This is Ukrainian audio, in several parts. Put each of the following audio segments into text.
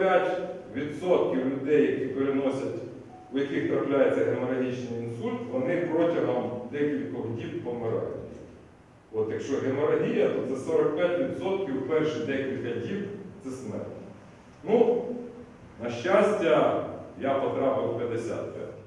45% людей, які переносять, у яких трапляється геморагічний інсульт, вони протягом декількох діб помирають. От якщо геморагія, то це 45% перші декілька діб це смерть. Ну, на щастя, я потрапив в 55.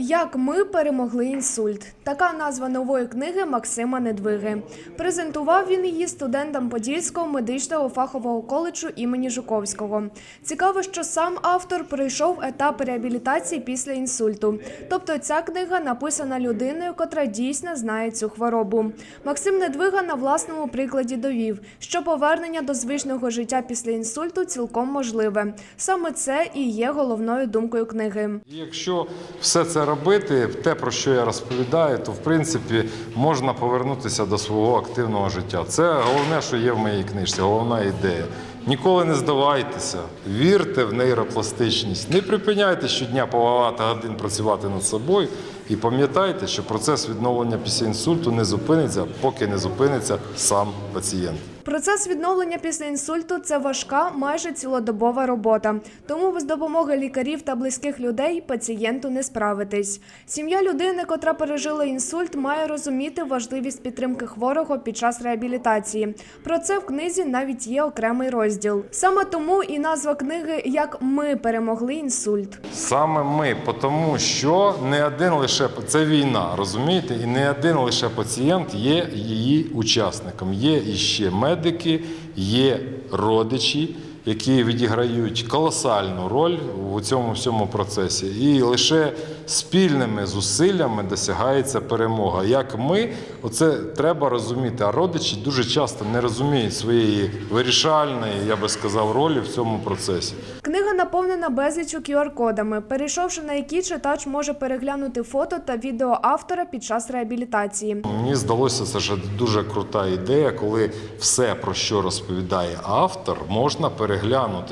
Як ми перемогли інсульт. Така назва нової книги Максима Недвиги. Презентував він її студентам Подільського медичного фахового коледжу імені Жуковського. Цікаво, що сам автор пройшов етап реабілітації після інсульту. Тобто ця книга написана людиною, котра дійсно знає цю хворобу. Максим Недвига на власному прикладі довів, що повернення до звичного життя після інсульту цілком можливе. Саме це і є головною думкою книги. Якщо все це робити, те, про що я розповідаю, то в принципі можна повернутися до свого активного життя. Це головне, що є в моїй книжці, головна ідея. Ніколи не здавайтеся, вірте в нейропластичність, не припиняйте щодня по багато годин працювати над собою і пам'ятайте, що процес відновлення після інсульту не зупиниться, поки не зупиниться сам пацієнт. Процес відновлення після інсульту це важка, майже цілодобова робота. Тому без допомоги лікарів та близьких людей пацієнту не справитись. Сім'я людини, котра пережила інсульт, має розуміти важливість підтримки хворого під час реабілітації. Про це в книзі навіть є окремий розділ. Саме тому і назва книги Як ми перемогли інсульт. Саме ми, тому що не один лише це війна, розумієте, і не один лише пацієнт є її учасником. Є іще медики, є родичі, які відіграють колосальну роль у цьому всьому процесі. І лише спільними зусиллями досягається перемога. Як ми, оце треба розуміти. А родичі дуже часто не розуміють своєї вирішальної, я би сказав, ролі в цьому процесі. Книга наповнена безлічу QR-кодами, перейшовши на які читач може переглянути фото та відео автора під час реабілітації. Мені здалося, це ж дуже крута ідея, коли все, про що розповідає автор, можна переглянути,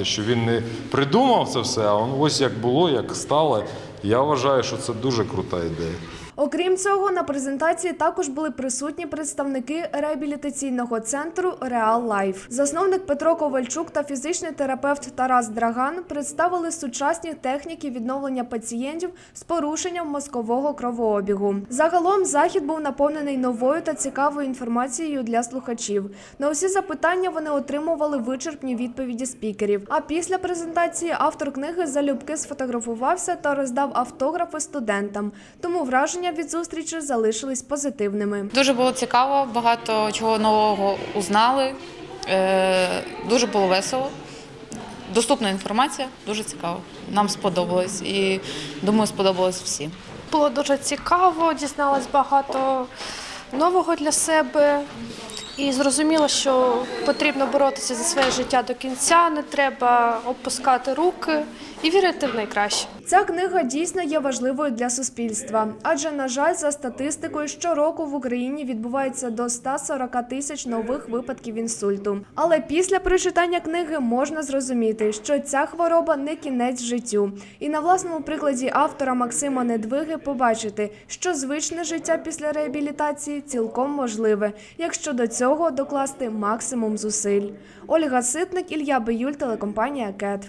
що він не придумав це все, а ось як було, як стало. Я вважаю, що це дуже крута ідея. Окрім цього, на презентації також були присутні представники реабілітаційного центру Реал Лайф. Засновник Петро Ковальчук та фізичний терапевт Тарас Драган представили сучасні техніки відновлення пацієнтів з порушенням мозкового кровообігу. Загалом захід був наповнений новою та цікавою інформацією для слухачів. На усі запитання вони отримували вичерпні відповіді спікерів. А після презентації автор книги залюбки сфотографувався та роздав автографи студентам. Тому враження від зустрічі залишились позитивними. Дуже було цікаво, багато чого нового узнали. Е, Дуже було весело. Доступна інформація, дуже цікаво. Нам сподобалось і думаю, сподобалось всім. Було дуже цікаво, дізналась багато нового для себе і зрозуміла, що потрібно боротися за своє життя до кінця, не треба опускати руки і вірити в найкраще. Ця книга дійсно є важливою для суспільства, адже, на жаль, за статистикою, щороку в Україні відбувається до 140 тисяч нових випадків інсульту. Але після прочитання книги можна зрозуміти, що ця хвороба не кінець життю, і на власному прикладі автора Максима Недвиги побачити, що звичне життя після реабілітації цілком можливе, якщо до цього докласти максимум зусиль. Ольга Ситник, Ілля Биюль, телекомпанія КЕТ.